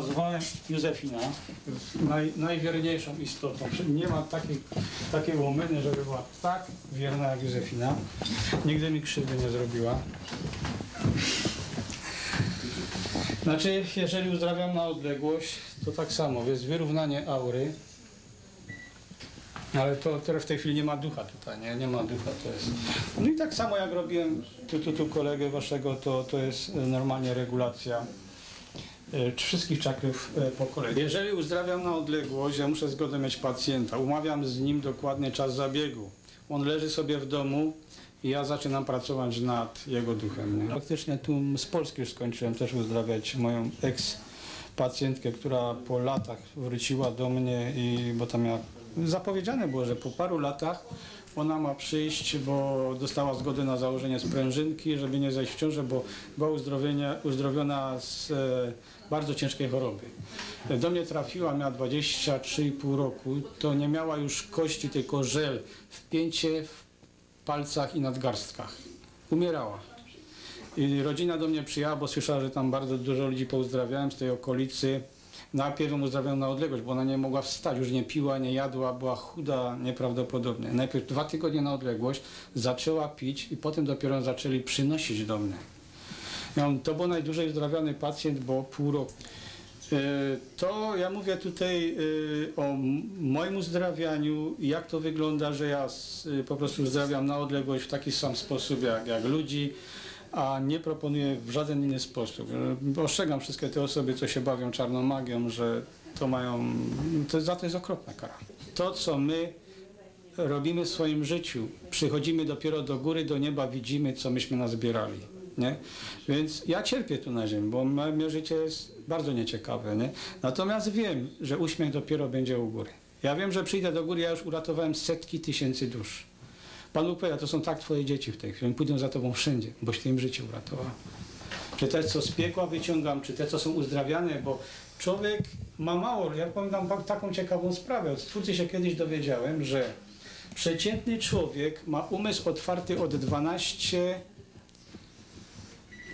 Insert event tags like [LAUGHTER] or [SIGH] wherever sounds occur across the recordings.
nazwałem Józefina. Naj, najwierniejszą istotą. Nie ma takiej, takiej łomeny, żeby była tak wierna jak Józefina. Nigdy mi krzywdy nie zrobiła. Znaczy, jeżeli uzdrawiam na odległość, to tak samo, jest wyrównanie aury. Ale to teraz w tej chwili nie ma ducha tutaj, nie, nie ma ducha, to jest... No i tak samo jak robiłem tu, tu, tu kolegę waszego, to, to jest normalnie regulacja wszystkich czakrów e, po kolei. Jeżeli uzdrawiam na odległość, ja muszę zgodę mieć pacjenta, umawiam z nim dokładnie czas zabiegu. On leży sobie w domu i ja zaczynam pracować nad jego duchem. Nie? Faktycznie tu z Polski już skończyłem też uzdrawiać moją ex pacjentkę, która po latach wróciła do mnie i bo tam miała zapowiedziane było, że po paru latach ona ma przyjść, bo dostała zgodę na założenie sprężynki, żeby nie zajść w ciążę, bo była uzdrowiona z e, bardzo ciężkiej choroby. Do mnie trafiła, miała 23,5 roku, to nie miała już kości, tylko żel, wpięcie w palcach i nadgarstkach. Umierała. I rodzina do mnie przyjechała, bo słyszała, że tam bardzo dużo ludzi pouzdrawiałem z tej okolicy. Najpierw ją uzdrawiałem na odległość, bo ona nie mogła wstać, już nie piła, nie jadła, była chuda nieprawdopodobnie. Najpierw dwa tygodnie na odległość, zaczęła pić i potem dopiero zaczęli przynosić do mnie. To był najdłużej uzdrawiany pacjent, bo pół roku. E, To ja mówię tutaj e, o moim uzdrawianiu, jak to wygląda, że ja e, po prostu uzdrawiam na odległość w taki sam sposób jak, jak ludzi, a nie proponuję w żaden inny sposób. Ostrzegam wszystkie te osoby, co się bawią czarną magią, że to mają, to, za to jest okropna kara. To, co my robimy w swoim życiu, przychodzimy dopiero do góry, do nieba, widzimy, co myśmy nazbierali. Nie? Więc ja cierpię tu na ziemi, bo moje życie jest bardzo nieciekawe. Nie? Natomiast wiem, że uśmiech dopiero będzie u góry. Ja wiem, że przyjdę do góry, ja już uratowałem setki tysięcy dusz. Pan Bóg powiedział, to są tak twoje dzieci w tej chwili, pójdą za tobą wszędzie, boś ty im życie uratował. Czy te, co z piekła wyciągam, czy te, co są uzdrawiane, bo człowiek ma mało. Ja pamiętam tak- taką ciekawą sprawę. Od twórcy się kiedyś dowiedziałem, że przeciętny człowiek ma umysł otwarty od 12,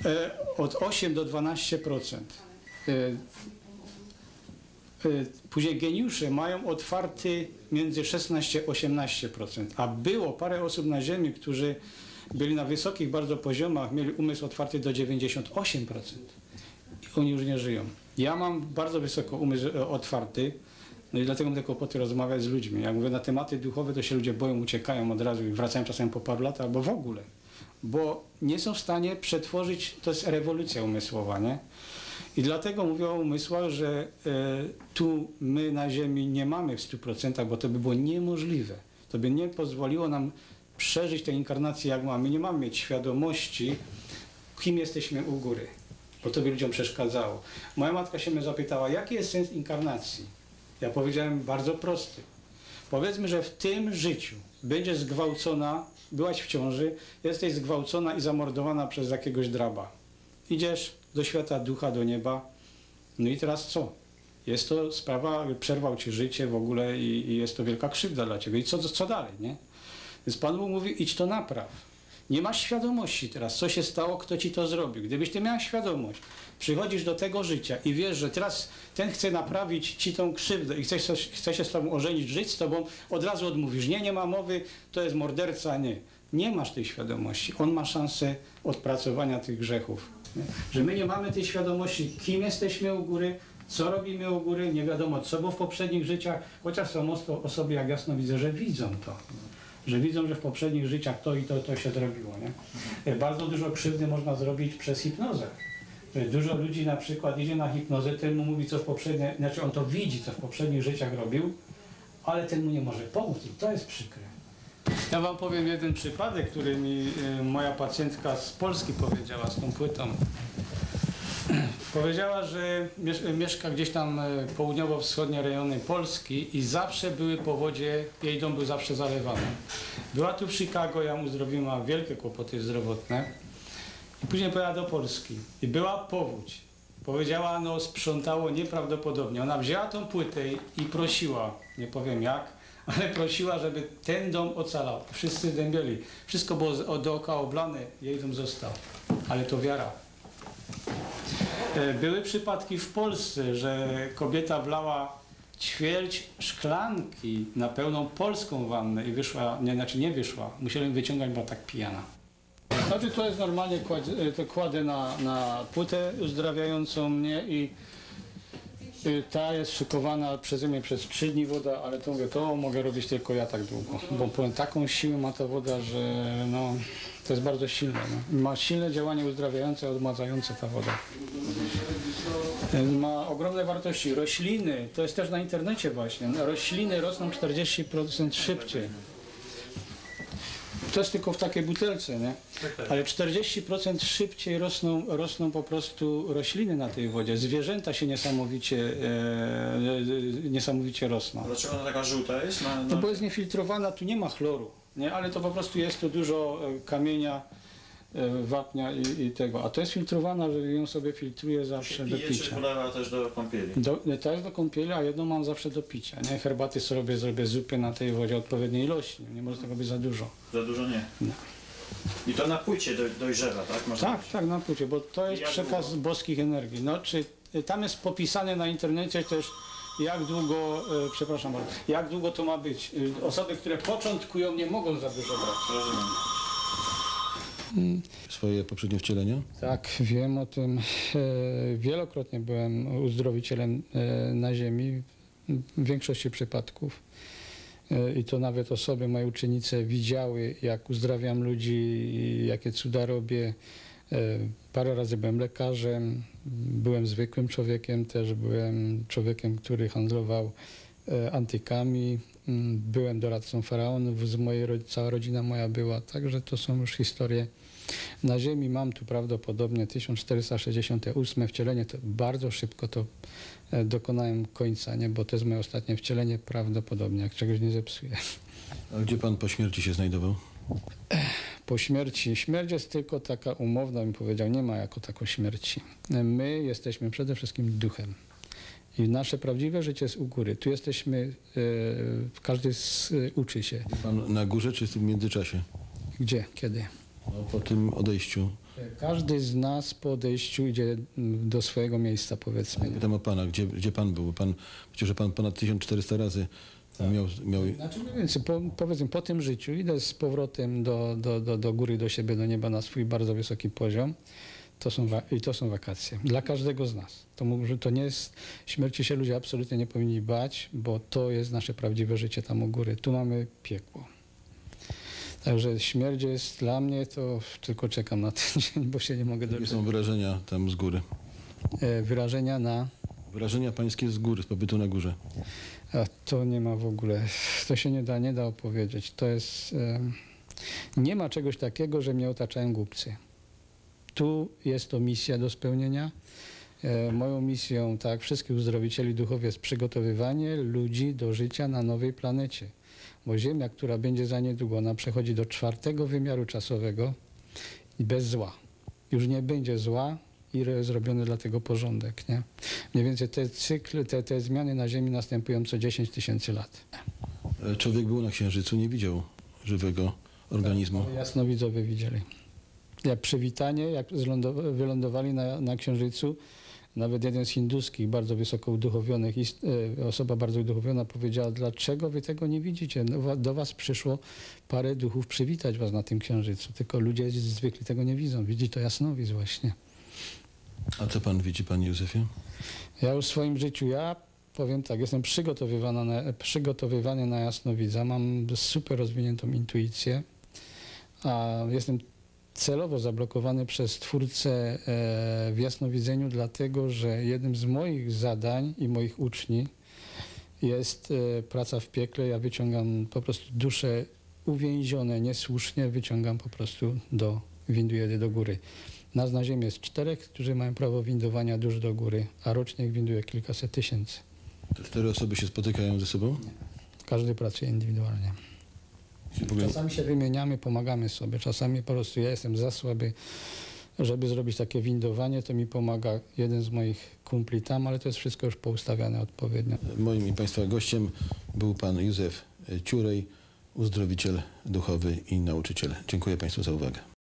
e, od 8 do 12%. E, Później geniusze mają otwarty między 16 a 18%, a było parę osób na Ziemi, którzy byli na wysokich bardzo poziomach, mieli umysł otwarty do 98% i oni już nie żyją. Ja mam bardzo wysoko umysł e, otwarty, no i dlatego mam te kłopoty rozmawiać z ludźmi. Jak mówię na tematy duchowe, to się ludzie boją, uciekają od razu i wracają czasem po paru latach, albo w ogóle. Bo nie są w stanie przetworzyć, to jest rewolucja umysłowa, nie? I dlatego mówię o umysłach, że e, tu my na Ziemi nie mamy w 100%, bo to by było niemożliwe. To by nie pozwoliło nam przeżyć tę inkarnację jak mamy. Nie mamy mieć świadomości, kim jesteśmy u góry, bo to by ludziom przeszkadzało. Moja matka się mnie zapytała, jaki jest sens inkarnacji? Ja powiedziałem bardzo prosty. Powiedzmy, że w tym życiu będziesz zgwałcona, byłaś w ciąży, jesteś zgwałcona i zamordowana przez jakiegoś draba. Idziesz do świata ducha, do nieba. No i teraz co? Jest to sprawa, przerwał ci życie w ogóle i, i jest to wielka krzywda dla ciebie. I co, co dalej, nie? Więc Pan Bóg mówi, idź to napraw. Nie masz świadomości teraz, co się stało, kto ci to zrobił. Gdybyś ty miała świadomość, przychodzisz do tego życia i wiesz, że teraz ten chce naprawić ci tą krzywdę i chce, chce się z tobą ożenić, żyć z tobą, od razu odmówisz. Nie, nie ma mowy, to jest morderca, nie. Nie masz tej świadomości. On ma szansę odpracowania tych grzechów. Że my nie mamy tej świadomości, kim jesteśmy u góry, co robimy u góry, nie wiadomo co było w poprzednich życiach, chociaż są osoby, jak jasno widzę, że widzą to że widzą, że w poprzednich życiach to i to, to się zrobiło. Nie? Bardzo dużo krzywdy można zrobić przez hipnozę. Dużo ludzi na przykład idzie na hipnozę, ten mu mówi, co w poprzednich, znaczy on to widzi, co w poprzednich życiach robił, ale ten mu nie może pomóc i to jest przykre. Ja wam powiem jeden przypadek, który mi y, moja pacjentka z Polski powiedziała z tą płytą. [CLEARS THROAT] Powiedziała, że miesz- mieszka gdzieś tam e, południowo-wschodnie rejony Polski i zawsze były powodzie, jej dom był zawsze zalewany. Była tu w Chicago, ja mu zrobiła wielkie kłopoty zdrowotne i później pojechała do Polski i była powódź. Powiedziała, no sprzątało nieprawdopodobnie. Ona wzięła tą płytę i prosiła, nie powiem jak, ale prosiła, żeby ten dom ocalał. Wszyscy dębieli. Wszystko było dookoła oblane, jej dom został. Ale to wiara. E, Były przypadki w Polsce, że kobieta wlała ćwierć szklanki na pełną polską wannę i wyszła, nie, znaczy nie wyszła, musieli wyciągać, była tak pijana. Znaczy to jest normalnie, kładzie, to kładę na, na płytę uzdrawiającą mnie i ta jest szykowana przeze mnie przez 3 dni woda, ale to mówię, to mogę robić tylko ja tak długo, bo powiem, taką siłę ma ta woda, że no, to jest bardzo silne. No. Ma silne działanie uzdrawiające, odmładzające ta woda. Y, Ma ogromne wartości. Rośliny, to jest też na internecie właśnie, rośliny rosną 40% szybciej. To jest tylko w takiej butelce, nie? Ale 40% szybciej rosną, rosną po prostu rośliny na tej wodzie. Zwierzęta się niesamowicie, e, e, niesamowicie rosną. Dlaczego ona taka żółta jest? Na, No na... bo jest niefiltrowana, tu nie ma chloru, nie? ale to po prostu jest tu dużo e, kamienia, wapnia i, i tego. A to jest filtrowana, że ją sobie filtruję zawsze do Pije czy picia. polewa też do kąpieli? Do, tak do kąpieli, a jedną mam zawsze do picia. Nie? Herbaty sobie zrobię zupy na tej wodzie odpowiedniej ilości. Nie może tego być za dużo. Za dużo nie. I to na płycie do, dojrzewa, tak? Można Tak, tak, na płycie, bo to jest przekaz długo? boskich energii. No, czy y, tam jest popisane na internecie też jak długo, e, przepraszam bardzo, jak długo to ma być. Osoby, które początkują nie mogą za dużo brać. Rozumiem. Swoje poprzednie wcielenia? Tak, wiem o tym. E, Wielokrotnie byłem uzdrowicielem e, na ziemi, w większości przypadków. E, I to nawet osoby, moje uczennice widziały, jak uzdrawiam ludzi, jakie cuda robię. Parę razy byłem lekarzem, byłem zwykłym człowiekiem, też byłem człowiekiem, który handlował antykami. Mm, Byłem doradcą faraonów, z mojej, cała rodzina moja była, także to są już historie na Ziemi mam tu prawdopodobnie 1468 wcielenie, to bardzo szybko to e, dokonałem końca, nie? bo to jest moje ostatnie wcielenie prawdopodobnie, jak czegoś nie zepsuję. A gdzie pan po śmierci się znajdował? Po śmierci, śmierć jest tylko taka umowna, bym powiedział, nie ma jako taką śmierci. My jesteśmy przede wszystkim duchem. I nasze prawdziwe życie jest u góry. Tu jesteśmy, e, każdy z, uczy się. Pan na górze czy w międzyczasie? Gdzie, kiedy? No, po tym odejściu. Każdy z nas po odejściu idzie mm, do swojego miejsca, powiedzmy. Pytam o pana, gdzie, gdzie pan był? Pan, przecież pan ponad 1400 razy miał, miał... Znaczy mniej więcej, po, powiedzmy, po tym życiu idę z powrotem do, do, do, do góry, do siebie, do nieba na swój bardzo wysoki poziom. To są, I to są wakacje. Dla każdego z nas. To, to nie jest, śmierci się ludzie absolutnie nie powinni bać, bo to jest nasze prawdziwe życie tam u góry. Tu mamy piekło. Także śmierć jest dla mnie, to tylko czekam na ten [LAUGHS] dzień, bo się nie mogę Jakie doczekać. są wyrażenia tam z góry? E, Wyrażenia na... Wyrażenia pańskie z góry, z pobytu na górze. A to nie ma w ogóle, to się nie da, nie da opowiedzieć. To jest, em, nie ma czegoś takiego, że mnie otaczają głupcy. Tu jest to misja do spełnienia. E, moją misją, tak, wszystkich uzdrowicieli duchowych jest przygotowywanie ludzi do życia na nowej planecie. Bo Ziemia, która będzie za niedługo, ona przechodzi do czwartego wymiaru czasowego i bez zła. Już nie będzie zła i zrobiony dla tego porządek, nie? Mniej więcej te cykly, te, te zmiany na Ziemi następują co 10 tysięcy lat. E, Człowiek był na Księżycu, nie widział żywego organizmu. Ale Jasnowidzowie widzieli. Jak przywitanie, jak wylądowali na, na Księżycu, nawet jeden z hinduskich, bardzo wysoko uduchowionych, e, osoba bardzo uduchowiona powiedziała, dlaczego wy tego nie widzicie? No, do was przyszło parę duchów przywitać was na tym Księżycu, tylko ludzie zwykli tego nie widzą. Widzi to jasnowidz właśnie. A co pan widzi, panie Józefie? Ja już w swoim życiu, ja powiem tak, jestem przygotowywany na, przygotowywany na jasnowidza, mam super rozwiniętą intuicję, a jestem celowo zablokowany przez twórcę e, w jasnowidzeniu, dlatego że jednym z moich zadań i moich uczni jest e, praca w piekle. Ja wyciągam po prostu dusze uwięzione niesłusznie, wyciągam po prostu do, winduję do góry. Nas na Ziemi jest czterech, którzy mają prawo windowania dusz do góry, a rocznie winduje kilkaset tysięcy. Te cztery osoby się spotykają ze sobą? Każdy pracuje indywidualnie. Ogóle- Czasami się wymieniamy, pomagamy sobie. Czasami po prostu ja jestem za słaby, żeby zrobić takie windowanie, to mi pomaga jeden z moich kumpli tam, ale to jest wszystko już poustawiane odpowiednio. Moim i państwa gościem był pan Józef Ciurej, uzdrowiciel duchowy i nauczyciel. Dziękuję państwu za uwagę.